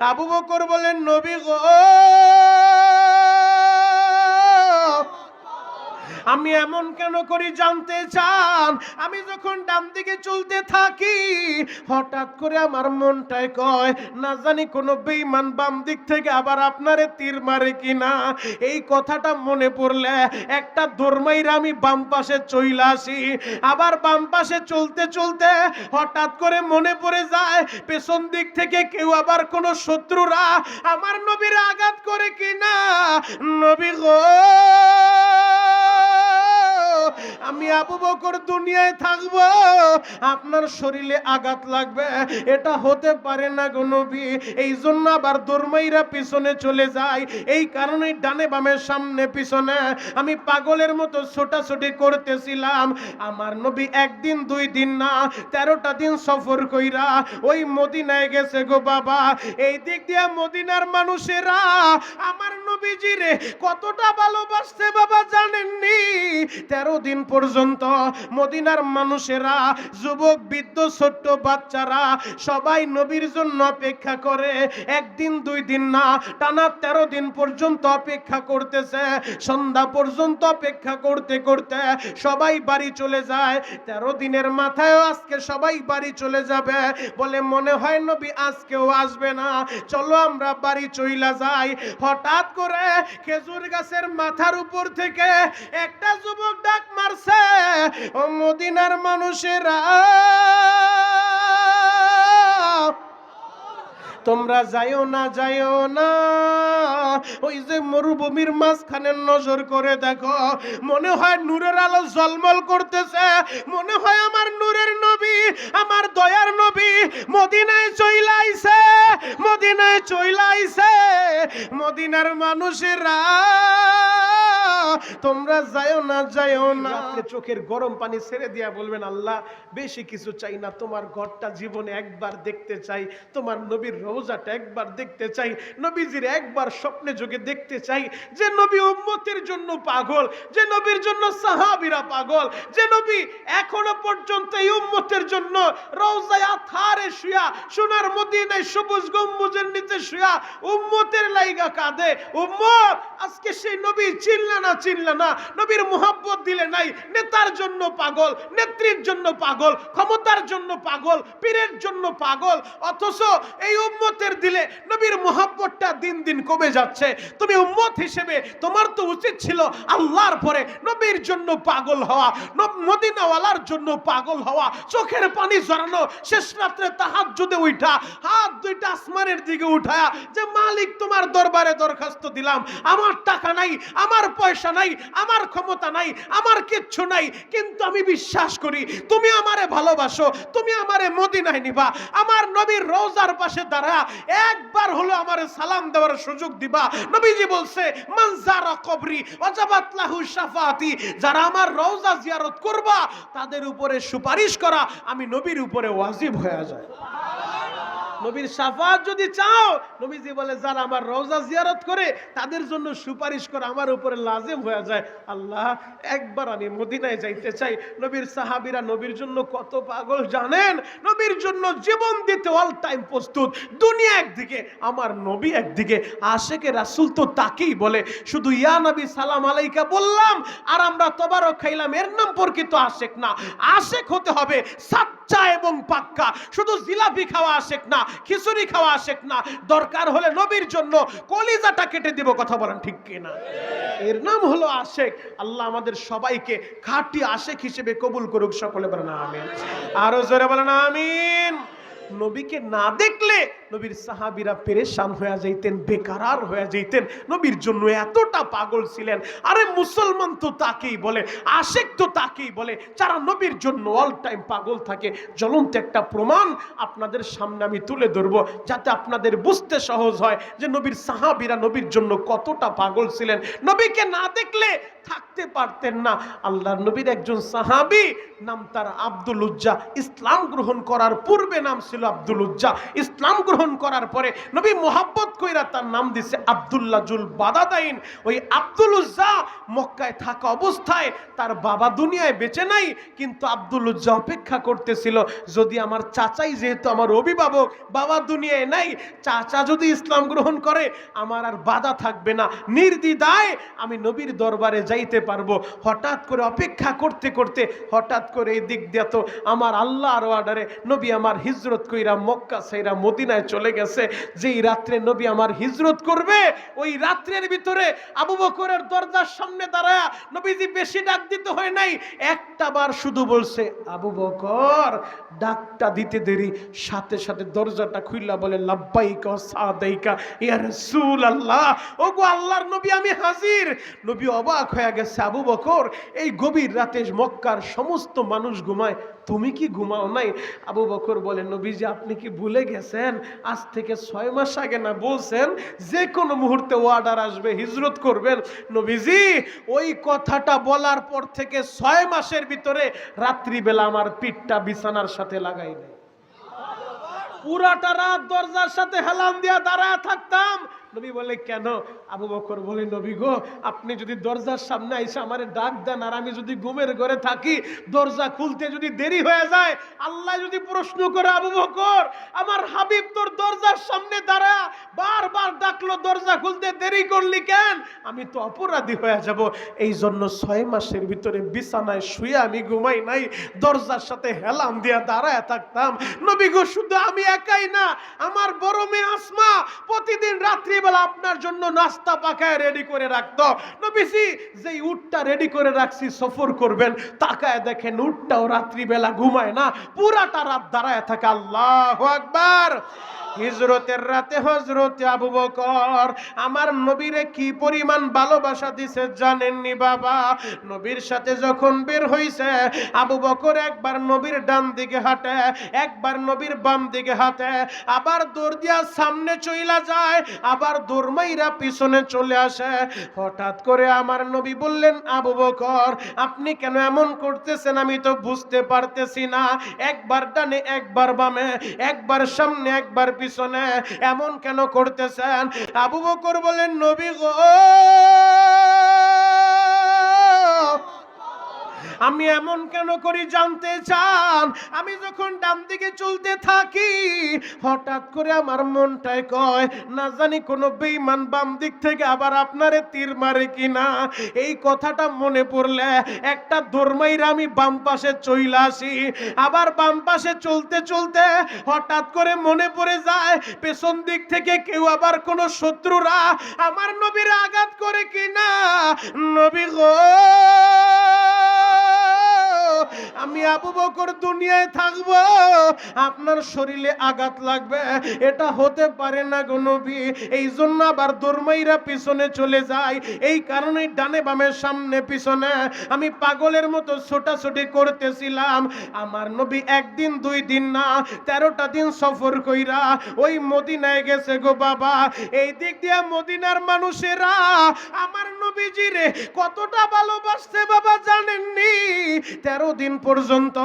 আবু বকর বলেন নবী গো আমি এমন কেন করি জানতে চান? আমি যখন ডান দিকে চলতে থাকি, হঠাৎ করে আমার মনটায় কয়, না জানি কোনো বেইমান বাম দিক থেকে আবার আপনারে তীর মারে কিনা। এই কথাটা মনে পড়লে একটা দোরমাইরা আমি বাম পাশে চইলা আসি। আবার বাম পাশে চলতে চলতে হঠাৎ করে মনে পড়ে যায়, পেছন দিক থেকে কেউ আবার কোনো শত্রুরা আমার নবীর আঘাত করে কিনা। নবী গো! আমি আবু বকর দুনিয়ায় থাকব। আপনার শরীরে আঘাত লাগবে। এটা হতে পারে না গো নবী। এই জন্য আবার দোরমাইরা পিছনে চলে যায়। এই কারণে ডানে বামের সামনে পিছনে আমি পাগলের মতো ছোটাছুটি করতেছিলাম। আমার নবী একদিন, দুই দিন না, তেরোটা দিন সফর কইরা ওই মদিনায় গেছে গো বাবা। এই দিক দিয়ে মদিনার মানুষেরা আমার নবীজিরে কতটা ভালোবাসছে বাবা জানেননি? তেরো দিন পর্যন্ত মদিনার মানুষেরা, যুবক, বৃদ্ধ, ছোট্ট বাচ্চারা সবাই নবীর জন্য অপেক্ষা করে। একদিন, দুই দিন না, টানা তেরো দিন পর্যন্ত অপেক্ষা করতেছে। সন্ধ্যা পর্যন্ত অপেক্ষা করতে করতে সবাই বাড়ি চলে যায়। তেরো দিনের মাথায় আজকে সবাই বাড়ি চলে যাবে বলে মনে হয় নবী আজকেও আসবে না। চলো আমরা বাড়ি চইলা যাই। হঠাৎ করে খেজুর গাছের মাথার উপর থেকে একটা যুবক ডাক মারছে। ও মদিনার মানুষেরা। তোমরা যাইও না যাইও না। ওই যে মরুভূমির মাঝখানে নজর করে দেখো, মনে হয় নূরের আলো জলমল করতেছে। মনে হয় আমার নূরের নবী, আমার দয়ার নবী মদিনায় চইলাইছে মদিনায় চইলাইছে মদিনার মানুষেরা তোমরা যাইও না যাইও না। চোখের গরম পানি ছেড়ে দিয়া বলবেন, আল্লাহ, বেশি কিছু চাই না। তোমার ঘরটা জীবনে একবার দেখতে চাই। তোমার নবীর রোজাটা একবার দেখতে চাই। নবীজির একবার স্বপ্নে যোগে দেখতে চাই। যে নবী উম্মতের জন্য পাগল, যে নবীর জন্য সাহাবীরা পাগল, যে নবী এখনও পর্যন্ত এই উম্মতের জন্য রওজায় আথারে শুয়া, সোনার মদিনায় সবুজ গম্বুজের নিচে শুয়া উম্মতের লাইগা কাঁদে। উম্মত, আজকে সেই নবী চিনলে না চিনলে না, নবীর মোহাব্বত দিলে নাই, নেতার জন্য পাগল, নেত্রীর জন্য পাগল, ক্ষমতার জন্য পাগল, পীরের জন্য পাগল, অথচ এই উম্মতের দিলে নবীর মোহাব্বতটা দিন দিন কমে যাচ্ছে। তুমি উম্মত হিসেবে তোমার তো উচিত ছিল আল্লাহর পরে নবীর জন্য পাগল হওয়া মদিনাওয়ালার জন্য পাগল হওয়া, চোখের পানি জড়ানো শেষ রাত্রে তাহার যদি উঠা হাত দুইটা আসমানের দিকে উঠায়া যে, মালিক, তোমার দরবারে দরখাস্ত দিলাম, আমার টাকা নাই, আমার পয়সা নাই, আমার ক্ষমতা নাই, আমার কিচ্ছু নাই। কিন্তু আমি বিশ্বাস করি, তুমি আমারে ভালোবাসো, তুমি আমারে মদিনায় নিবা, আমার নবীর রোজার পাশে দাঁড়া, একবার হলো আমারে সালাম দেওয়ার সুযোগ দিবা। নবীজি বলছে মানজারা কবরি, ওয়াজাবাত লাহু শাফাতি যারা আমার রওজা জিয়ারত করবা, তাদের উপরে সুপারিশ করা, আমি নবীর উপরে ওয়াজিব হয়ে যায় নবীর সাফাত যদি চাও, নবীজি বলে, যারা আমার রওজা জিয়ারত করে, তাদের জন্য সুপারিশ করে, আমার উপরে লাজেম হয়ে যায়। আল্লাহ, একবার আমি মদিনায় যাইতে চাই, নবীর সাহাবিরা নবীর জন্য কত পাগল জানেন? নবীর জন্য জীবন দিতে অল টাইম প্রস্তুত। দুনিয়া একদিকে, আমার নবী একদিকে, আশেকে রাসুল তো তাকেই বলে, শুধু ইয়া নবী, সালাম আলাইকা বললাম, আর আমরা তবারক খাইলাম, এর নাম প্রকৃত আশেক না। আশেক হতে হবে সাচ্চা এবং পাক্কা। শুধু জিলাপি খাওয়া আশেক না, খিচুড়ি খাওয়া আশেক না, দরকার হলে নবীর জন্য কলিজাটা কেটে দিব, কথা বলেন ঠিক কিনা? এর নাম হলো আশেক। আল্লাহ আমাদের সবাইকে খাঁটি আশেক হিসেবে কবুল করুক, সকলে বলেন আমিন। আরও জোরে বলেন আমিন। নবীকে না দেখলে নবীর সাহাবীরা পেরেশান হয়ে যাইতেন, বেকারার হয়ে যাইতেন। নবীর জন্য এতটা পাগল ছিলেন। আরে মুসলমান তো তাকেই বলে, আশেক তো তাকেই বলে। যারা নবীর জন্য অল টাইম পাগল থাকে, জ্বলন্ত একটা প্রমাণ আপনাদের সামনে আমি তুলে ধরবো, যাতে আপনাদের বুঝতে সহজ হয় যে নবীর সাহাবীরা নবীর জন্য কতটা পাগল ছিলেন। নবীকে না দেখলে থাকতে পারতেন না। আল্লাহর নবীর একজন সাহাবী নাম তার আব্দুল উজ্জা। ইসলাম গ্রহণ করার পূর্বে নাম ছিল আব্দুল উজ্জা। ইসলাম গ্রহণ গ্রহণ করার পরে নবী মোহাব্বত কইরা তার নাম দিছে আব্দুল্লাহ জুল বাদাদাইন। ওই আব্দুল উজ্জা মক্কায় থাকা অবস্থায় তার বাবা দুনিয়ায় বেঁচে নাই, কিন্তু আব্দুল উজ্জা অপেক্ষা করতেছিল, যদি আমার চাচাই যেহেতু আমার অভিভাবক, বাবা দুনিয়ায় নাই, চাচা যদি ইসলাম গ্রহণ করে, আমার আর বাধা থাকবে না। নির্দ্বিধায় আমি নবীর দরবারে যাইতে পারব। হঠাৎ করে অপেক্ষা করতে করতে হঠাৎ করে এই দিক দিয়ে তো আমার আল্লাহর অর্ডারে নবী আমার হিজরত কইরা মক্কা সাইরা মদিনায় চলে গেছে। যেই রাত্রে নবী আমার হিজরত করবে, ওই রাত্রের ভিতরে আবু বকরের দরজার সামনে দাঁড়ায় নবীজি বেশি ডাক দিতে হয় নাই। একটা বার শুধু বলছে, আবু বকর, ডাকটা দিতে দেরি। সাথে সাথে দরজাটা খুইলা বলে, লাব্বাইকা সাদাইকা, ইয়া রাসূলুল্লাহ। ওগো আল্লাহর নবী, আমি হাজির। নবী অবাক হয়ে গেছে, আবু বকর, এই গভীর রাতে মক্কার সমস্ত মানুষ ঘুমায়, তুমি কি ঘুমাও নাই? আবু বকর বলে, নবীজি, আপনি কি ভুলে গেছেন? আজ থেকে ছয় মাস আগে না বলছেন, যে কোনো মুহূর্তে ওয়ার্ডার আসবে, হিজরত করবেন। নবীজি, ওই কথাটা বলার পর থেকে ছয় মাসের ভিতরে রাত্রিবেলা আমার পিঠটা বিছানার সাথে লাগাই নেই পুরাটা রাত দরজার সাথে হেলান দিয়া দাঁড়ায় থাকতাম নবী বলে, কেন? আবু বকর বলে, নবী গো, আপনি যদি দরজার সামনে আইসা আমারে ডাক দেন, আর আমি যদি ঘুমের ঘরে থাকি, দরজা খুলতে যদি দেরি হয়ে যায়, আল্লাহ যদি প্রশ্ন করে, আবু বকর, আমার হাবিব তোর দরজার সামনে দাঁড়া, বারবার ডাকলো, দরজা খুলতে দেরি করলি কেন? আমি তো অপরাধী হয়ে যাব। এই জন্য ছয় মাসের ভিতরে বিছানায় শুয়ে আমি ঘুমাই নাই, দরজার সাথে হেলাম দিয়া দাঁড়ায় থাকতাম। নবী গো, শুধু আমি একাই না, আমার বড় মেয়ে আসমা প্রতিদিন রাত্রিবেলা আপনার জন্য নাস্তা পাকায় রেডি করে রাখতো। নবীজি, যেই উটটা রেডি করে রাখছি, সফর করবেন, তাকায় দেখেন উটটাও রাত্রিবেলা ঘুমায় না, পুরাটা রাত দাঁড়ায় থাকে। আল্লাহ আকবার! হিজরতের রাতে হজরতে আবু বকর আমার নবীরে কি পরিমাণ ভালোবাসা দিছে জানেননি বাবা? নবীর সাথে যখন বের হইছে, আবু বকর একবার নবীর ডান দিকে হাঁটে, একবার নবীর বাম দিকে হাঁটে, আবার দৌড় দিয়া সামনে চইলা যায়, আবার দৌড়মাইরা পিছনে চলে আসে। হঠাৎ করে আমার নবী বললেন, আবু বকর, আপনি কেন এমন করতেছেন? আমি তো বুঝতে পারতেছি না। একবার ডানে, একবার বামে, একবার সামনে, একবার পিছনে এমন কেন করতেছেন? আবু বকর বলেন নবী গো! আমি এমন কেন করি জানতে চান? আমি যখন ডান দিকে চলতে থাকি, হঠাৎ করে আমার মনটায় কয়, না জানি কোনো বেইমান বাম দিক থেকে আবার আপনারে তীর মারে কিনা? এই কথাটা মনে পড়লে একটা দোরমাইরা আমি বাম পাশে চইলা আসি। আবার বাম পাশে চলতে চলতে হঠাৎ করে মনে পড়ে যায়, পেছন দিক থেকে কেউ আবার কোনো শত্রুরা আমার নবীর আঘাত করে কিনা? নবী গো! আমি আবু বকর দুনিয়ায় থাকব। আপনার শরীরে আঘাত লাগবে। এটা হতে পারে না গো নবী। এই জন্য আবার দরমাইরা পিছনে চলে যায়। এই কারণে ডানে বামের সামনে পিছনে আমি পাগলের মতো ছোটাছুটি করতেছিলাম। আমার নবী একদিন, দুই দিন না, তেরোটা দিন সফর কইরা ওই মদিনায় গেছে গো বাবা। এই দিক দিয়ে মদিনার মানুষেরা, আমার নবীজিরে কতটা ভালোবাসছে বাবা জানেননি? তেরো দিন পর্যন্ত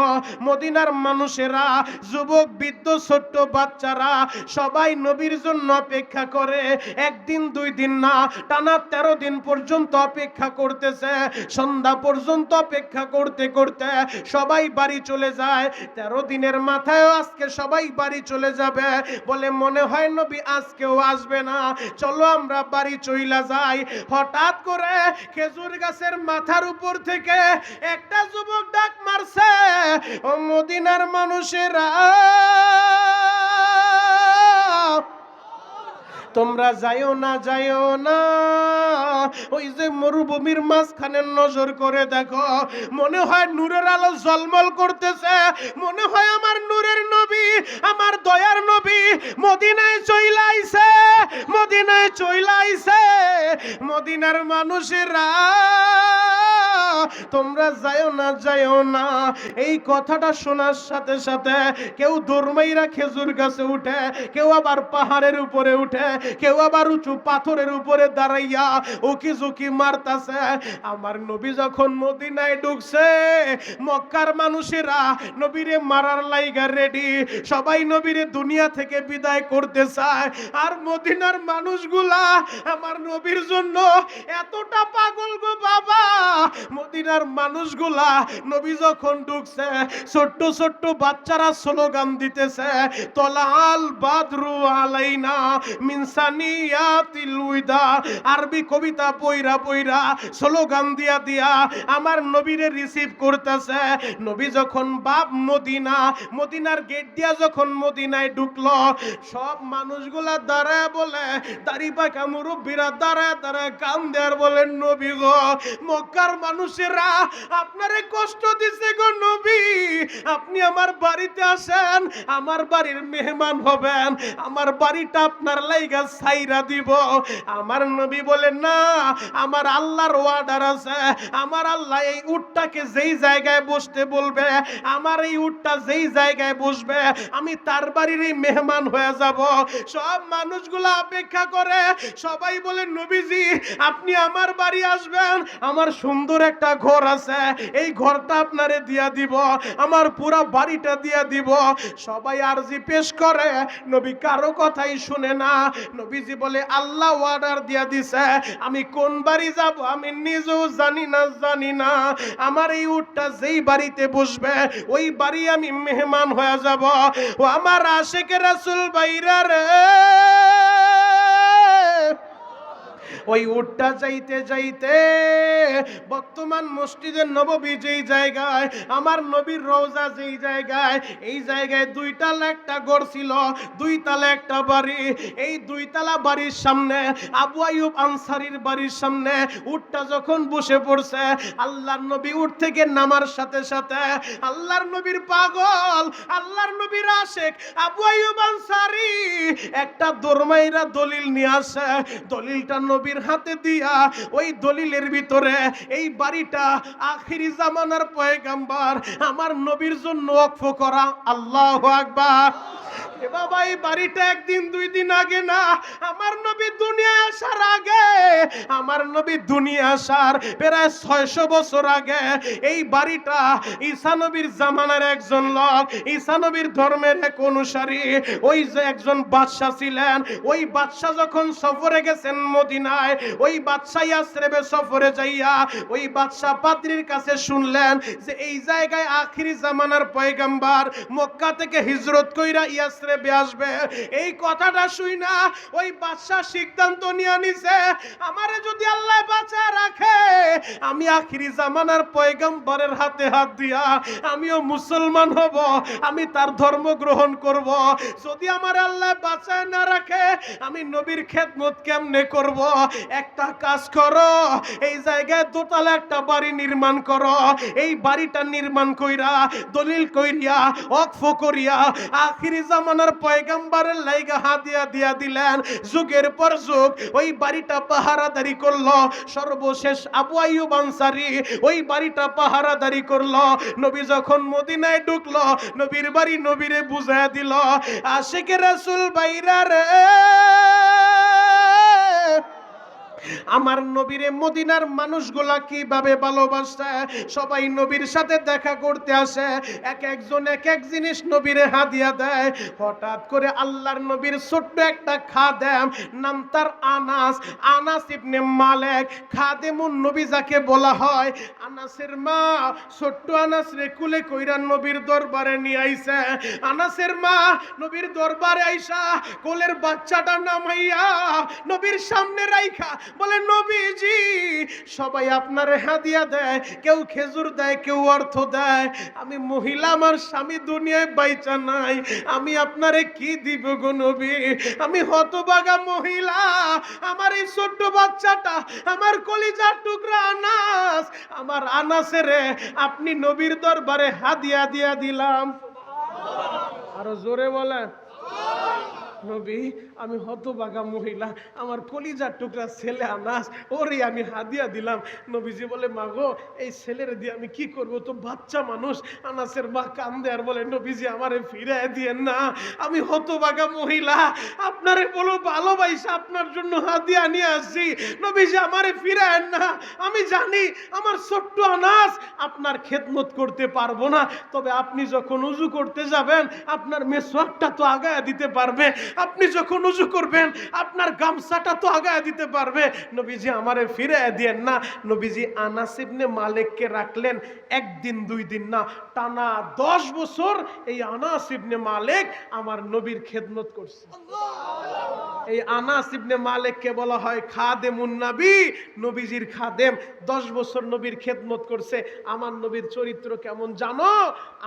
মদিনার মানুষেরা, যুবক, বৃদ্ধ, ছোট্ট বাচ্চারা সবাই নবীর জন্য অপেক্ষা করে। একদিন, দুই দিন না, টানা তেরো দিন পর্যন্ত অপেক্ষা করতেছে। সন্ধ্যা পর্যন্ত অপেক্ষা করতে করতে সবাই বাড়ি চলে যায়। তেরো দিনের মাথায় আজকে সবাই বাড়ি চলে যাবে। বলে মনে হয় নবী আজকেও আসবে না। চলো আমরা বাড়ি চইলা যাই। হঠাৎ করে খেজুর গাছের মাথার উপর থেকে একটা যুবক ডাক মারছে। ও মদিনার মানুষেরা। তোমরা যাইও না যাইও না। ওই যে মরুভূমির মাঝখানে নজর করে দেখো, মনে হয় নূরের আলো জলমল করতেছে। মনে হয় আমার নূরের নবী, আমার দয়ার নবী মদিনায় চইলাইছে মদিনায় চইলাইছে মদিনার মানুষেরা তোমরা যাইও না যাইও না। এই কথাটা শোনার সাথে সাথে কেউ দোরমাইরা খেজুর গাছে উঠে, কেউ আবার পাহাড়ের উপরে উঠে, কেউ আবার উঁচু পাথরের উপরে দাঁড়াইয়া উকি ঝুঁকি মারতাছে। আমার নবী যখন মদিনায় ঢুকছে, মক্কার মানুষেরা নবীরে মারার লাইগা রেডি সবাই নবীরে দুনিয়া থেকে বিদায় করতে চায়। আর মদিনার মানুষগুলা, আমার নবীর জন্য এতটা পাগল গো বাবা। মদিনার মানুষগুলা নবী যখন ঢুকছে, ছোট্ট ছোট্ট বাচ্চারা স্লোগান দিতেছে তলাল বাদরু আলাইনা মিনসানিয়াতিল উইদা। আরবি কবিতা পইরা পইরা স্লোগান দিয়া দিয়া আমার নবীরে রিসিভ করতেছে। নবী যখন বাপ মদিনা, মদিনার গেট দিয়া যখন মদিনায় ঢুকলো, সব মানুষগুলা দাঁড়ায় বলে, দাড়ি পাকা মুরব্বীরা দাঁড়ায় দাঁড়ায় কাম দেয়ার বলেন নবী গো, মক্কার মানুষেরা আপনারে কষ্ট দিছে গো নবী। আপনি আমার বাড়িতে আসেন, আমার বাড়ির মেহমান হবেন, আমার বাড়িটা আপনার লাইগা সাইরা দিব। আমার নবী বলেন না, আমার আল্লাহর ওয়ার্ডার আছে। আমার আল্লাহ এই উটটাকে যেই জায়গায় বসতে বলবে, আমার এই উটটা যেই জায়গায় বসবে, আমি তার বাড়ির এই মেহমান হয়ে যাব। সব মানুষগুলো অপেক্ষা করে, সবাই বলে, নবীজি, আপনি আমার বাড়ি আসবেন, আমার সুন্দর একটা ঘর আছে, এই ঘরটা আপনারে দিয়া দিব, আমার পুরা বাড়িটা দিয়া দিব। সবাই আরজি পেশ করে, নবী কারও কথাই শুনে না। নবীজি বলে, আল্লাহ অর্ডার দিয়া দিছে, আমি কোন বাড়ি যাব আমি নিজেও জানি না জানি না। আমার এই উঠটা যেই বাড়িতে বসবে, ওই বাড়ি আমি মেহমান হয়ে যাব। ও আমার আশেকে রাসুল বাইরা রে। ওই উটটা যাইতে যাইতে বর্তমান মসজিদের নববী যেই জায়গায়, আমার নবীর রওজা যেই জায়গায়, এই জায়গায় দুই তালা একটা গড় ছিল দুই তালা একটা বাড়ি। এই দুই তালা বাড়ির সামনে, আবু আইয়ুব আনসারির বাড়ির সামনে উটটা যখন বসে পড়ছে, আল্লাহর নবী উঠ থেকে নামার সাথে সাথে আল্লাহর নবীর পাগল, আল্লাহর নবীর আশেক, আবু আইয়ুব আনসারি একটা দরমাইরা দলিল নিয়ে আসে। দলিলটা নবীর হাতে দিয়া ওই দলিলের ভিতরে এই বাড়িটা আখিরি জামানার পয়গাম্বার। আমার নবীর জন্য অক্ষ করা। আল্লাহ আকবার। বাবা, এই বাড়িটা একদিন দুই দিন আগে না, আমার নবী দুনিয়া আসার আগে, আমার নবী দুনিয়া আসার প্রায় ছয়শো বছর আগে এই বাড়িটা ঈশানবীর জামানার একজন লোক ঈশানবীর ধর্মের এক অনুসারী, ওই যে একজন বাদশাহ ছিলেন, ওই বাদশাহ যখন সফরে গেছেন মদিনায় ওই বাদশাহ ইয়াসরেবে সফরে যাইয়া ওই বাদশাহ কাছে শুনলেন যে এই জায়গায় আখিরি জামানার পয়গাম্বার মক্কা থেকে হিজরত কইরা ইয়াসরেবে আসবে। এই কথাটা শুই না ওই বাদশাহ সিদ্ধান্ত নিয়ে নিছে, আমারে যদি আল্লাহ বাঁচা রাখে, আমি আখিরি জামানার পয়গাম্বরের হাতে হাত দিয়া আমিও মুসলমান হব, আমি তার ধর্ম গ্রহণ করব। যদি আমার আল্লাহ বাঁচায় না রাখে, আমি নবীর খেদমত কেমনে করব? একটা কাজ করো, এই জায়গায় দোতলা একটা বাড়ি নির্মাণ করো, এই বাড়িটা নির্মাণ কইরা, দলিল কইরিয়া অক্ফ করিয়া আখিরি জামানার পয়গাম্বারের লাইগা হাতিয়া দিয়া দিলেন। যুগের পর যুগ ওই বাড়িটা পাহারাদারি করল। সর্বশেষ আবু আইয়ুব আনসারি ওই বাড়িটা পাহারাদারি করল। নবী যখন মদিনায় ঢুকলো, নবীর বাড়ি নবীরে বুঝায় দিল, আশেকে রাসূল বাইরা রে। আমার নবীরে মদিনার মানুষগুলা কীভাবে ভালোবাসে? সবাই নবীর সাথে দেখা করতে আসে। এক একজন এক এক জিনিস নবীরে হাদিয়া দেয়। হঠাৎ করে আল্লাহর নবীর ছোট্ট একটা খাদেম নাম তার আনাস। আনাস ইবনে মালেক খাদেমুন নবী যাকে বলা হয়, আনাসের মা, ছোট্ট আনাস রে, কুলে কইরা নবীর দরবারে নিয়ে আইছে। আনাসের মা, নবীর দরবারে আইসা, কোলের বাচ্চাটা নামাইয়া নবীর সামনে রাইখা বলে নবীজি, সবাই আপনার হাদিয়া দেয়, কেউ খেজুর দেয়, কেউ অর্থ দেয়। আমি মহিলা, আমার স্বামী দুনিয়ায় বাইচা নাই। আমি আপনারে কি দিব গো নবী? আমি হতবাগা মহিলা, আমার এই ছোট্ট বাচ্চাটা, আমার কলিজার টুকরা আনাস, আমার আনাসেরে আপনি নবীর দরবারে হাদিয়া দিয়া দিলাম। আরও জোরে বলেন। নবী, আমি হতবাগা মহিলা, আমার কলিজার টুকরা ছেলে আনাস, ওরে আমি হাদিয়া দিলাম। নবীজি বলে, মাগো, এই ছেলের দিয়ে আমি কি করব? তো বাচ্চা মানুষ। আনাসের মা কান্দে আর বলে, নবীজি, আমারে ফিরায় দিয়েন না। আমি হতবাগা মহিলা। আপনারে বলো, ভালোবাসা আপনার জন্য হাদিয়া নিয়ে আসছি। নবীজি, আমারে ফিরায়েন না। আমি জানি, আমার ছোট্ট আনাস আপনার খেদমত করতে পারব না। তবে আপনি যখন উজু করতে যাবেন, আপনার মেসওয়াকটা তো আগায় দিতে পারবে। আপনি যখন উজু করবেন, আপনার গামছাটা তো আগায় দিতে পারবে। নবীজি আমারে ফিরে দিয়েন না। নবীজি আনাস ইবনে মালিককে রাখলেন একদিন, দুই দিন না, টানা দশ বছর এই আনাস ইবনে মালিক আমার নবীর খেদমত করছে। এই আনাস ইবনে মালিককে বলা হয় খাদেমুন নবী, নবীজির খাদেম। দশ বছর নবীর খেদমত করছে। আমার নবীর চরিত্র কেমন জানো?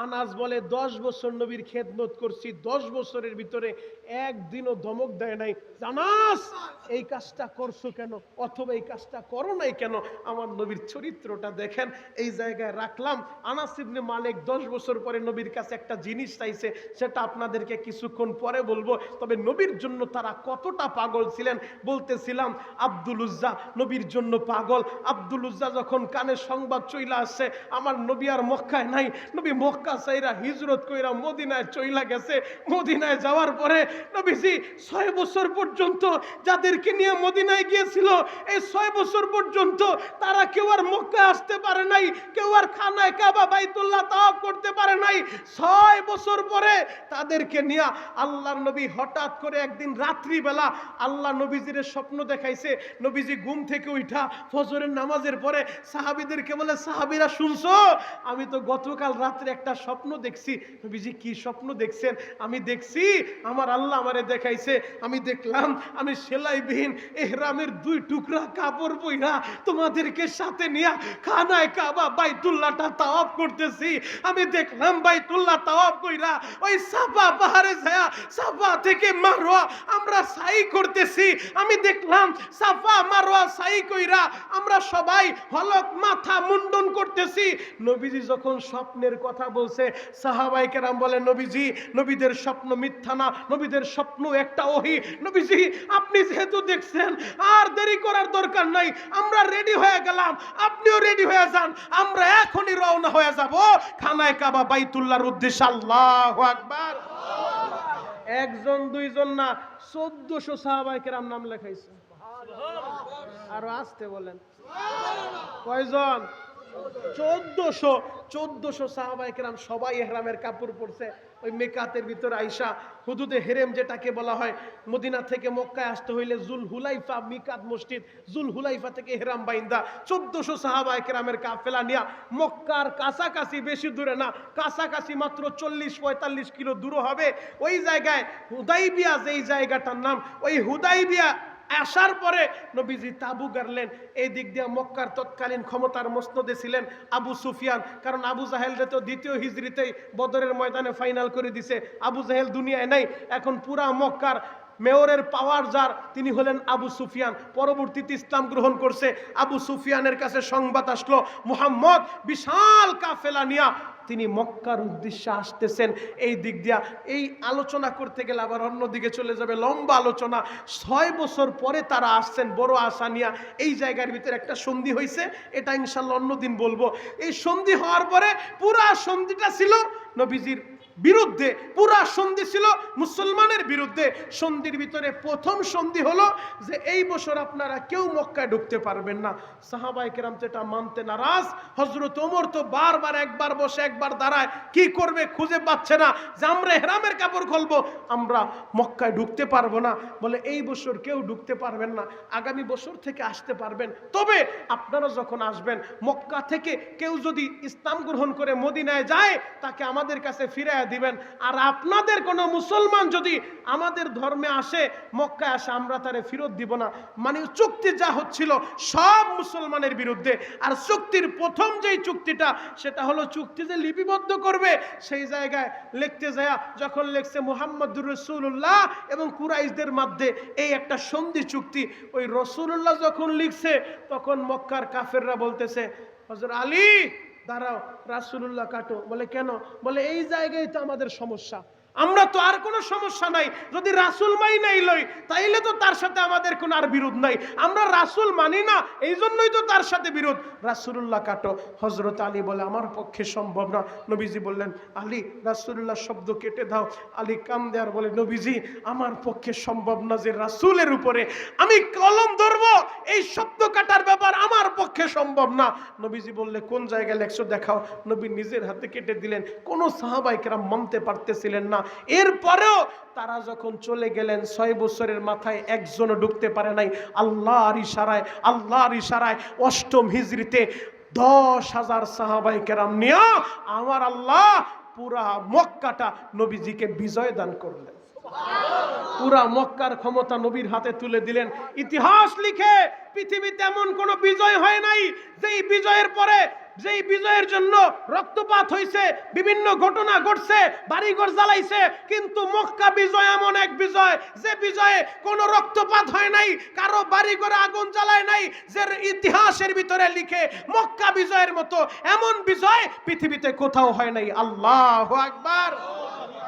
আনাস বলে, দশ বছর নবীর খেদমত করছি, দশ বছরের ভিতরে একদিনও ধমক দেয় নাই। জানাস এই কাজটা করছ কেন? অথবা এই কাজটা করো নাই কেন? আমার নবীর চরিত্রটা দেখেন, এই জায়গায় রাখলাম। আনাস ইবনে মালিক দশ বছর পরে নবীর কাছে একটা জিনিস চাইছে, সেটা আপনাদেরকে কিছুক্ষণ পরে বলব। তবে নবীর জন্য তারা কতটা পাগল ছিলেন? বলতেছিলাম, আব্দুল উজ্জা নবীর জন্য পাগল। আব্দুল উজ্জা যখন কানে সংবাদ চইলা আসছে, আমার নবী আর মক্কায় নাই। নবী মক্কা চাইরা হিজরত কইরা মদিনায় চইলা গেছে। মদিনায় যাওয়ার পরে নবীজি ছয় বছর পর্যন্ত যাদেরকে নিয়ে মদিনায় গিয়েছিল, এই ছয় বছর পর্যন্ত তারা কেউ আর মক্কা আসতে পারে নাই, কেউ আর খানায় কাবা, বাইতুল্লাহ তাওয়াফ করতে পারে নাই। ছয় বছর পরে তাদেরকে নিয়ে আল্লাহর নবী হঠাৎ করে একদিন রাত্রিবেলা আল্লাহ নবীজির স্বপ্ন দেখাইছে। নবীজি ঘুম থেকে উঠা ফজরের নামাজের পরে সাহাবিদেরকে বলে, সাহাবিরা শুনছো? আমি তো গতকাল রাত্রে একটা স্বপ্ন দেখছি। নবীজি, কি স্বপ্ন দেখছেন? আমি দেখছি, আমার আল্লাহ আমারে দেখাইছে। আমি দেখলাম, আমি সেলাইবিহীন এহরামের দুই টুকরা কাপড় বইরা তোমাদেরকে সাথে নিয়ে খানায় কাবা বাইতুল্লাহটা তাওয়াফ করতেছি। আমি দেখলাম বাইতুল্লাহ তাওয়াফ কইরা ওই সাফা পাহাড়ে যায় সাফা থেকে মারোয়া আমরা সাই করতেছি। আমি দেখলাম সাফা, মারোয়া, সাই কইরা আমরা সবাই হলক মাথা মুন্ডন করতেছি। নবীজি যখন স্বপ্নের কথা বলছে, সাহাবাই কেরাম বলে নবীজি, নবীদের স্বপ্ন মিথ্যা না, নবীদের স্বপ্ন একটা ওহি। নবীজি, আপনি যেহেতু দেখছেন, আর দেরি করার দরকার নাই, আমরা রেডি হয়ে গেলাম, আপনিও রেডি হয়ে যান, আমরা এখনই রওনা হয়ে যাব খানায় কাবা বাইতুল্লাহর উদ্দেশ্যে। আল্লাহ আকবার। একজন, দুইজন না, চোদ্দশো সাহাবাই কেরাম নাম লেখাইছে। আরও আসতে বলেন। কয়জন? চোদ্দশো চোদ্দশো সাহাবাইকেরাম সবাই এহরামের কাপড় পরছে। ওই মেকাতের ভিতরে আইসা হুদুদে হেরেম যেটাকে বলা হয়, মদিনা থেকে মক্কায় আসতে হইলে জুল হুলাইফা মিকাত মসজিদ জুল হুলাইফা থেকে হেরাম বাইন্দা। চোদ্দশো সাহাবাইকেরামের কাফেলা নিয়া মক্কার কাছাকাছি, বেশি দূরে না, কাছাকাছি মাত্র চল্লিশ পঁয়তাল্লিশ কিলো দূর হবে। ওই জায়গায় হুদাইবিয়া, যেই জায়গাটার নাম, ওই হুদাইবিয়া আসার পরে নবীজি তাবু গারলেন এই দিক দিয়ে মক্কার তৎকালীন ক্ষমতার মসনদে ছিলেন আবু সুফিয়ান। কারণ আবু জাহেল তো দ্বিতীয় হিজড়িতেই বদরের ময়দানে ফাইনাল করে দিছে। আবু জাহেল দুনিয়ায় নাই, এখন পুরা মক্কার মেয়রের পাওয়ার যার, তিনি হলেন আবু সুফিয়ান। পরবর্তীতে ইসলাম গ্রহণ করছে। আবু সুফিয়ানের কাছে সংবাদ আসলো, মুহাম্মদ, বিশাল কাফেলা নিয়া। তিনি মক্কার উদ্দেশ্যে আসতেছেন। এই দিক দিয়া এই আলোচনা করতে গেলে আবার অন্যদিকে চলে যাবে। লম্বা আলোচনা। ছয় বছর পরে তারা আসছেন, বড় আশা নিয়া। এই জায়গার ভিতরে একটা সন্ধি হয়েছে এটা ইনশাল্লাহ অন্যদিন বলব। এই সন্ধি হওয়ার পরে পুরা সন্ধিটা ছিল নবীজির বিরুদ্ধে, পুরা সন্ধি ছিল মুসলমানের বিরুদ্ধে। সন্ধির ভিতরে প্রথম সন্ধি হলো যে এই বছর আপনারা কেউ মক্কায় ঢুকতে পারবেন না। সাহাবাই কেরাম তো এটা মানতে নারাজ হজরত ওমর তো বারবার একবার বসে একবার দাঁড়ায়, কি করবে খুঁজে পাচ্ছে না, যে আমরা হেরামের কাপড় খুলবো, আমরা মক্কায় ঢুকতে পারব না। বলে এই বছর কেউ ঢুকতে পারবেন না, আগামী বছর থেকে আসতে পারবেন। তবে আপনারা যখন আসবেন, মক্কা থেকে কেউ যদি ইসলাম গ্রহণ করে মদিনায় যায়, তাকে আমাদের কাছে ফিরে দিবেন। আর আপনাদের কোনো মুসলমান যদি আমাদের ধর্মে আসে, মক্কায় আসে, আমরা তারে ফেরত দিব না। মানে চুক্তি যা হচ্ছিল সব মুসলমানের বিরুদ্ধে। আর চুক্তির প্রথম যেই চুক্তিটা, সেটা হলো চুক্তি যে লিপিবদ্ধ করবে, সেই জায়গায় লিখতে যায় যখন লিখছে মোহাম্মদুর রসুল্লাহ এবং কুরাইশদের মধ্যে এই একটা সন্ধি চুক্তি, ওই রসুল্লাহ যখন লিখছে, তখন মক্কার কাফেররা বলতেছে হজর আলী দাঁড়াও রাসুল্লাহ কাটো। বলে কেন? বলে এই জায়গায় তো আমাদের সমস্যা। আমরা তো আর কোনো সমস্যা নাই। যদি রাসুল মাই নাই লই, তাইলে তো তার সাথে আমাদের কোনো আর বিরোধ নাই। আমরা রাসুল মানি না এই জন্যই তো তার সাথে বিরোধ। রাসুল্লাহ কাটো হজরত আলী বলে, আমার পক্ষে সম্ভব না। নবীজি বললেন, আলী রাসুল্লাহ শব্দ কেটে দাও। আলী কাম দেয়ার বলে, নবীজি, আমার পক্ষে সম্ভব না যে রাসুলের উপরে আমি কলম ধরবো। এই শব্দ কাটার ব্যাপার আমার পক্ষে সম্ভব না। নবীজি বললে, কোন জায়গায় লেখছো দেখাও। নবী নিজের হাতে কেটে দিলেন। কোনো সাহাবাইকেরা মানতে পারতেছিলেন না। এরপরেও তারা যখন চলে গেলেন, ছয় বছরের মাথায় একজনও ঢুকতে পারে নাই। আল্লাহর ইশারায় আল্লাহর ইশারায় অষ্টম হিজরিতে দশ হাজার সাহাবাই কেরাম নিয়ে আমার আল্লাহ পুরা মক্কাটা নবীজিকে বিজয় দান করলেন। পুরা মক্কার ক্ষমতা নবীর হাতে তুলে দিলেন। ইতিহাস লিখে পৃথিবীতে এমন কোন বিজয় হয় নাই, যেই বিজয়ের পরে যেই বিজয়ের জন্য রক্তপাত হয়েছে বিভিন্ন ঘটনা ঘটছে, বাড়িঘর জ্বালাইছে, কিন্তু মক্কা বিজয় এমন এক বিজয়, যে বিজয়ে কোনো রক্তপাত হয় নাই, কারও বাড়িঘরে আগুন জ্বালায় নাই, যে ইতিহাসের ভিতরে লিখে মক্কা বিজয়ের মতো এমন বিজয় পৃথিবীতে কোথাও হয় নাই। আল্লাহ আকবার।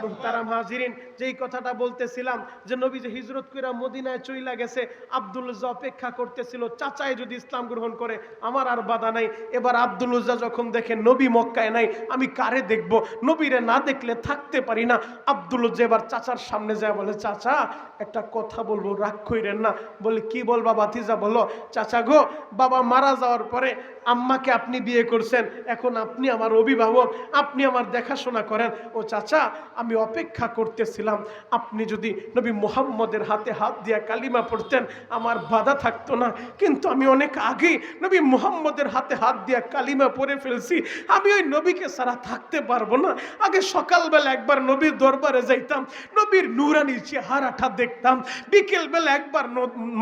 মুহতারাম হাজিরিন, যেই কথাটা বলতেছিলাম যে নবী যে হিজরত কইরা মদিনায় চইলা গেছে আব্দুল্লাহ অপেক্ষা করতেছিল, চাচাই যদি ইসলাম গ্রহণ করে, আমার আর বাধা নাই। এবার আব্দুল্লাহ যখন দেখে নবী মক্কায় নাই, আমি কারে দেখব? নবীরে না দেখলে থাকতে পারি না। আব্দুল্লাহ এবার চাচার সামনে যায় বলে, চাচা একটা কথা বলব, রাগ কইরেন না। বলে, কি বলবা বাতিজা বলো? চাচা গো, বাবা মারা যাওয়ার পরে আম্মাকে আপনি বিয়ে করছেন। এখন আপনি আমার অভিভাবক, আপনি আমার দেখাশোনা করেন। ও চাচা, আমি অপেক্ষা করতেছিলাম। আপনি যদি নবী মুহাম্মদের হাতে হাত দিয়া কালিমা পড়তেন, আমার বাধা থাকতো না। কিন্তু আমি অনেক আগেই নবী মুহাম্মদের হাতে হাত দিয়া কালিমা পড়ে ফেলছি। আমি ওই নবীকে সারা থাকতে পারব না। আগে সকালবেলা একবার নবীর দরবারে যাইতাম। নবীর নুরানি চেহারাটা দেখতাম। বিকেলবেলা একবার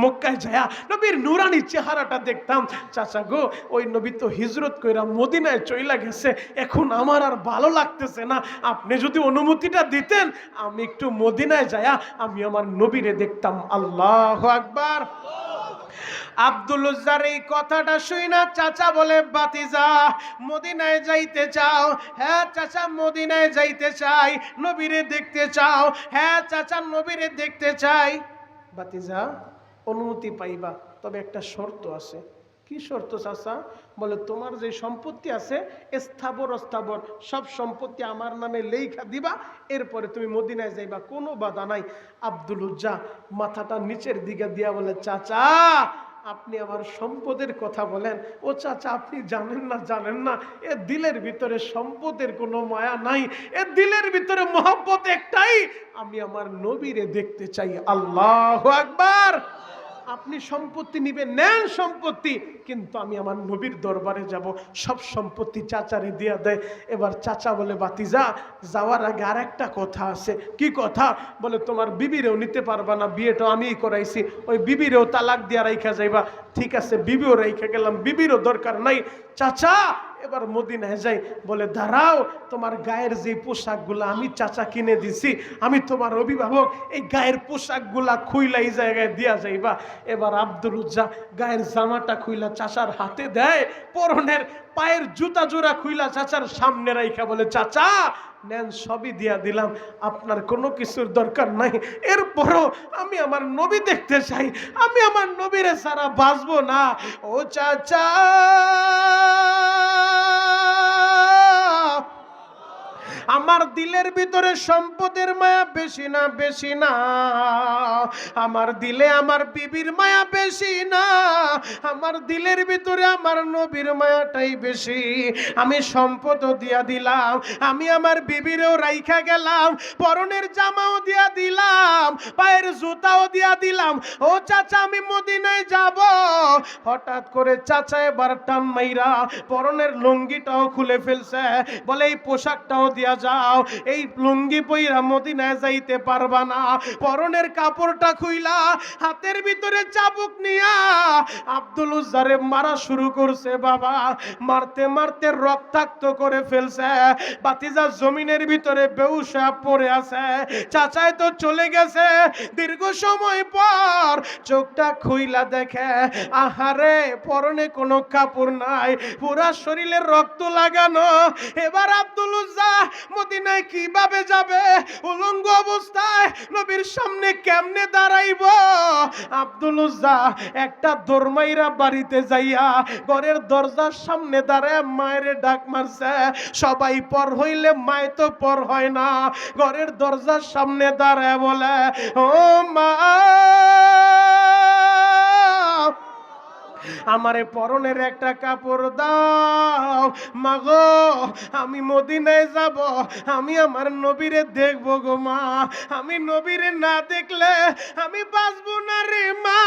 মক্কায় যায়া নবীর নুরানি চেহারাটা দেখতাম। চাচা গো, ওই নবী তো হিজরত কইরা মদিনায় চইলা গেছে। এখন আমার আর ভালো লাগতেছে না। আপনি যদি অনুমতিটা দিতেন, আমি একটু মদিনায় যায়া আমি আমার নবীরে দেখতাম। আল্লাহ আকবার। আব্দুল উজ্জার এই কথাটা শুই না, চাচা বলে বাতিজা মদিনায় যাইতে চাও? হ্যাঁ চাচা, মদিনায় যাইতে চাই। নবীরে দেখতে চাও? হ্যাঁ চাচা, নবীরে দেখতে চাই। বাতিজা অনুমতি পাইবা, তবে একটা শর্ত আছে। কি শর্ত, চাচা? বলে, তোমার যে সম্পত্তি আছে, স্থাবর, অস্থাবর, সব সম্পত্তি আমার নামে লেখা দিবা, এরপরে তুমি মদিনায় যাইবা, কোনো বাধা নাই। আব্দুল উজ্জা মাথাটা নিচের দিকে দিয়া বলে, চাচা, আপনি আমার সম্পদের কথা বলেন। ও চাচা, আপনি জানেন না জানেন না, এ দিলের ভিতরে সম্পদের কোনো মায়া নাই, এ দিলের ভিতরে মহব্বত একটাই, আমি আমার নবীরে দেখতে চাই। আল্লাহ আকবার! আপনি সম্পত্তি নিবেন, নেন সম্পত্তি, কিন্তু আমি আমার নবীর দরবারে যাব, সব সম্পত্তি চাচারে দিয়া দেয়। এবার চাচা বলে বাতিজা যাওয়ার আগে আর একটা কথা আছে। কি কথা? বলে, তোমার বিবিরেও নিতে পারবা না, বিয়েটা আমিই করাইছি। ওই বিবিরেও তালাক দিয়া রাইখা যাইবা। ঠিক আছে, বিবিও রাইখা গেলাম, বিবিরও দরকার নাই। চাচা এবার মদিনায় যাই, বলে, দাঁড়াও, তোমার গায়ের যে পোশাকগুলো আমি চাচা কিনে দিছি, আমি তোমার অভিভাবক, এই গায়ের পোশাকগুলা খুইলা এই জায়গায় দিয়া যাইবা। এবার আব্দুল উজ্জা গায়ের জামাটা খুইলা চাচার হাতে দেয়, পরনের পায়ের জুতা জোড়া খুইলা চাচার সামনে রাইখা বলে, চাচা নেন, সবই দিয়া দিলাম। আপনার কোনো কিছুর দরকার নাই। এরপরও আমি আমার নবী দেখতে চাই। আমি আমার নবীরে সারা বাঁচবো না। ও চাচা! আমার দিলের ভিতরে সম্পদের মায়া বেশি না বেশি না। আমার দিলে আমার বিবির মায়া বেশি না, আমার দিলের ভিতরে আমার নবীর মায়াটাই বেশি। আমি সম্পদও দিয়া দিলাম, আমি আমার বিবিরও রাইখা গেলাম, পরনের জামাও দিয়া দিলাম, পায়ের জুতাও দিয়া দিলাম। ও চাচা, আমি মদিনায় যাব। হঠাৎ করে চাচা এবার টান মাইরা পরনের লুঙ্গিটাও খুলে ফেলছে, বলে এই পোশাকটাও দিয়া যাও, এই লুঙ্গি পইরা মদিনায় যাইতে পারবা না। পরনের কাপড়টা খুইলা হাতের ভিতরে চাবুক নিয়া আব্দুল উজ্জারে মারা শুরু করছে বাবা। মারতে মারতে রক্তাক্ত করে ফেলছে। বাতিজা জমিনের ভিতরে বেউসা পড়ে আছে। চাচাই তো চলে গেছে। দীর্ঘ সময় পর চোখটা খুইলা দেখে, আহারে, পরনে কোনো কাপড় নাই, পুরা শরীরে রক্ত লাগানো। এবার আব্দুল উজ্জা মদিনায় কীভাবে যাবে? উলঙ্গ অবস্থায় নবীর সামনে কেমনে দাঁড়াইব? আব্দুল উজ্জা, একটা দরমাইরা বাড়িতে যাইয়া ঘরের দরজার সামনে দাঁড়ায় মায়ের ডাক মারছে। সবাই পর হইলে মায় তো পর হয় না। ঘরের দরজার সামনে দাঁড়ায় বলে, ও মা! আমারে পরনের একটা কাপড় দাও। মাগো, আমি মদিনায় যাব, আমি আমার নবীরে দেখব গো মা। আমি নবীরে না দেখলে আমি বাঁচবো না রে মা।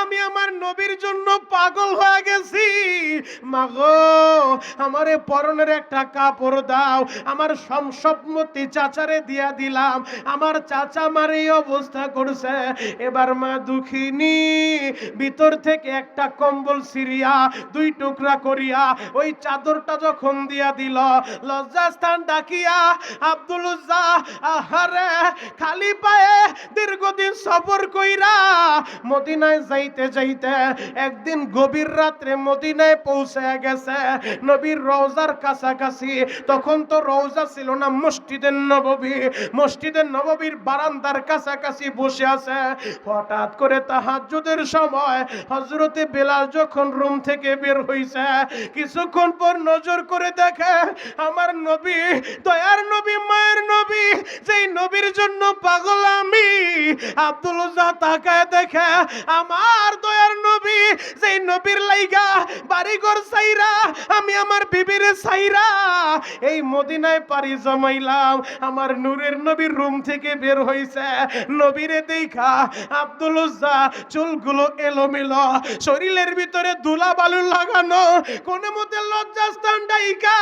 আমি আমার নবীর জন্য পাগল হয়ে গেছি। মাগো, আমারে পরনের একটা কাপড় দাও। আমার সম্সপমতি চাচারে দিয়া দিলাম। আমার চাচা আমার এই অবস্থা করছে। এবার মা দুঃখিনী, ভিতর থেকে একটা কম্বল সিরিয়া দুই টুকরা করিয়া, ওই চাদরটা যখন দিয়া দিল, লজ্জাস্থান ডাকিয়া, আব্দুল আহারে, খালি পায়ে দীর্ঘদিন সফর কইরা, মদিনায় যাইতে যাইতে একদিন গভীর রাত্রে মদিনায় পৌঁছে গেছে, নবীর রওজার কাছাকাছি। তখন তো রওজা ছিল না, মসজিদের নববী। মসজিদের নববীর বারান্দার কাছাকাছি বসে আছে। হঠাৎ করে তাহাজ্জুদের সময় হজরতে বেলাল যখন রুম থেকে বের হইছে, কিছুক্ষণ পর নজর করে দেখে, আমার নবী, দয়ার নবী, মায়ের নবী, যেই নবীর জন্য পাগল আমি, আব্দুল তাকায় দেখে, আমার দয়ার নবী, যেই নবীর লাইগা বাড়িঘর সাইরা আমি আমার বিবির সাইরা এই মদিনায় পারি জমাইলাম। আমার নূরের নবীর রুম থেকে বের হইছে, নবীরে দেখা আব্দুল চুলগুলো এলোমেলো শরীরের ভিতরে ধুলা বালু লাগানো, কোন মতে লজ্জাস্থান ডাইকা।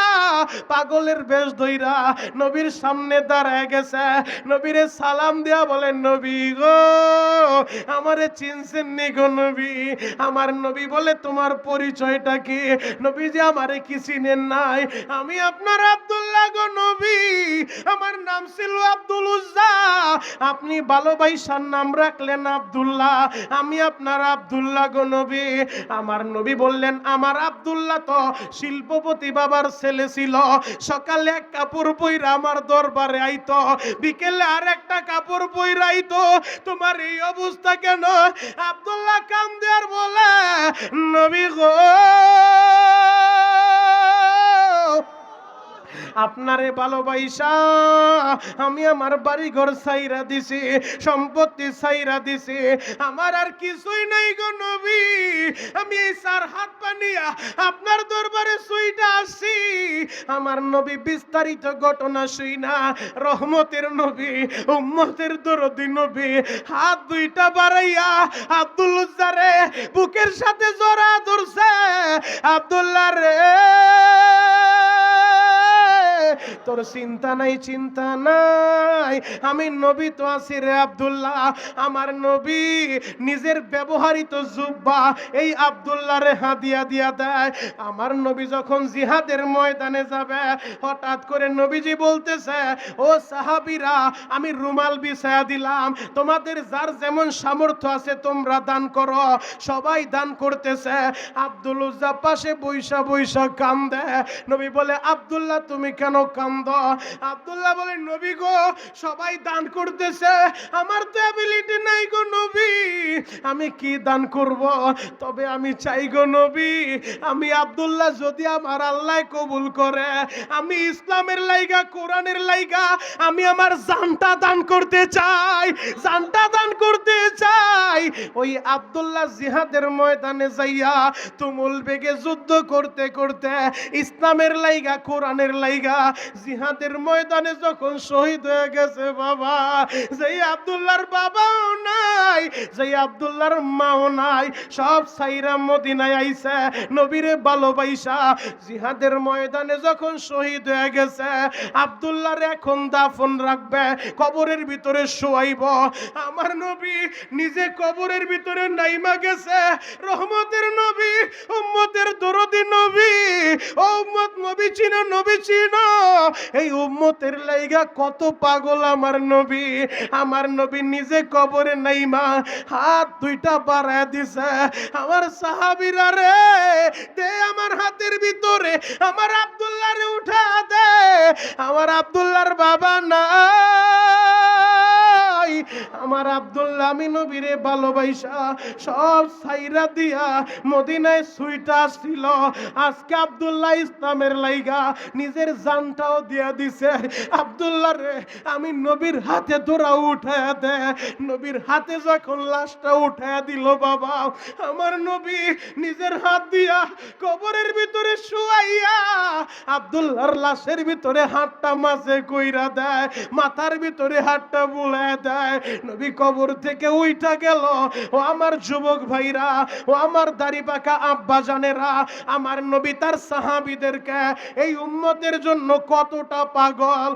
পাগলের বেশ ধইরা নবীর সামনে দাঁড়ায় গেছে। নবীরে সালাম দেয়া বলেন নবী গো, আমারে চিনছেন নি গো নবী। আমার নবী বলে তোমার পরিচয়টা কি? নবী যে আমারে কি চিনেন নাই? আমি আপনার আব্দুল্লাহ গো নবী। আমার নাম ছিল আব্দুল উজ্জা। আপনি ভালোবাসার নাম রাখলেন আব্দুল্লাহ। আমি আপনার আব্দুল্লাহ গো নবী। আমার নবী বললেন, আমার আব্দুল্লাহ তো শিল্পপতি বাবার ছেলে ছিল। সকালে এক কাপড় পইরা আমার দরবারে আইতো, বিকেলে আর একটা কাপড় পইরা আইতো। তোমার এই অবস্থা কেন? আব্দুল্লাহ কাম দেয়ার বলে, নবী গো আপনারে ভালোবাসা আমি আমার বাড়ি ঘর সাইরা দিছি, সম্পত্তি সাইরা দিছি। আমার আর কিছুই নাই গো নবী। আমি এই চার হাত পানিয়া আপনার দরবারে সুইটা আসি আমার নবী বিস্তারিত ঘটনা শুই না। রহমতের নবী, উম্মতের দরদি নবী, হাত দুইটা বাড়াইয়া আব্দুল বুকের সাথে জড়া ধরছে। আব্দুল্লাহ রে। তোর চিন্তা নাই চিন্তা নাই। আমি নবী তো আছি রে আব্দুল্লাহ। আমার নবী নিজের ব্যবহারিত জুব্বা এই আব্দুল্লাহ রে হাদিয়া দিয়া দেয়। আমার নবী যখন জিহাদের ময়দানে যাবে, হঠাৎ করে নবীজি বলতেছে, ও সাহাবিরা, আমি রুমাল বিছায়া দিলাম। তোমাদের যার যেমন সামর্থ্য আছে তোমরা দান করো। সবাই দান করতেছে। আব্দুল পাশে বৈশা বৈশা কান্দে। নবী বলে, আব্দুল্লাহ, তুমি কেন কান্দ। আব্দুল্লাহ বলে, নবী গো, সবাই দান করতেছে। আমার তো অ্যাবিলিটি নাই গো নবী। আমি কি দান করব? তবে আমি চাই গো নবী, আমি আব্দুল্লাহ যদি আমার আল্লাহ কবুল করে, আমি ইসলামের লাইগা, কোরআনের লাইগা, আমি আমার জানটা দান করতে চাই, জানটা দান করতে চাই। ওই আব্দুল্লাহ জিহাদের ময়দানে যাইয়া তুমুল বেগে যুদ্ধ করতে করতে, ইসলামের লাইগা, কোরআনের লাইগা জিহাদের ময়দানে যখন শহীদ হয়ে গেছে বাবা, যেই আব্দুল্লাহর বাবাও নাই, যেই আব্দুল্লাহর মাও নাই, সব সাইরা মদিনায় আইছে, নবীরে ভালোবাইসা। জিহাদের ময়দানে যখন শহীদ হয়ে গেছে, আব্দুল্লাহর এখন দাফন রাখবে, কবরের ভিতরে শোয়াইব। আমার নবী নিজে কবরের ভিতরে নাইমা গেছে। রহমতের নবী, উম্মতের দরদি নবী, ও উম্মত নবী চিনো নবী চিনো। এই উম্মতের লাইগা কত পাগল আমার নবী। আমার নবী নিজে কবরে নাই মা, হাত দুইটা বাড়ায় দিছে। আমার সাহাবিরা রে, দে আমার হাতের ভিতরে, আমার আব্দুল্লাহ রে উঠা দে। আমার আব্দুল্লাহর বাবা নাই। আমার আব্দুল্লাহ আমি নবীরে ভালোবাসা, সব সাইরা দিয়া মদিনায় সুইটা আসছিল। আজকে আব্দুল্লাহ ইসলামের লাইগা নিজের জানটাও দিয়া দিছে। আব্দুল্লাহ রে, আমি নবীর হাতে তোরা উঠায় দে। নবীর হাতে যখন লাশটা উঠায় দিল বাবা, আমার নবী নিজের হাত দিয়া কবরের ভিতরে শুয়াইয়া আব্দুল্লাহর লাশের ভিতরে হাতটা মাঝে কইরা দেয়, মাথার ভিতরে হাতটা বুলায় দেয়। নবী কবর থেকে উইটা গেল। ও আমার যুবক ভাইরা, ও আমার দাড়ি পাকা আব্বা জানেরা, আমার নবী তার সাহাবিদেরকে, এই উম্মতের জন্য কতটা পাগল।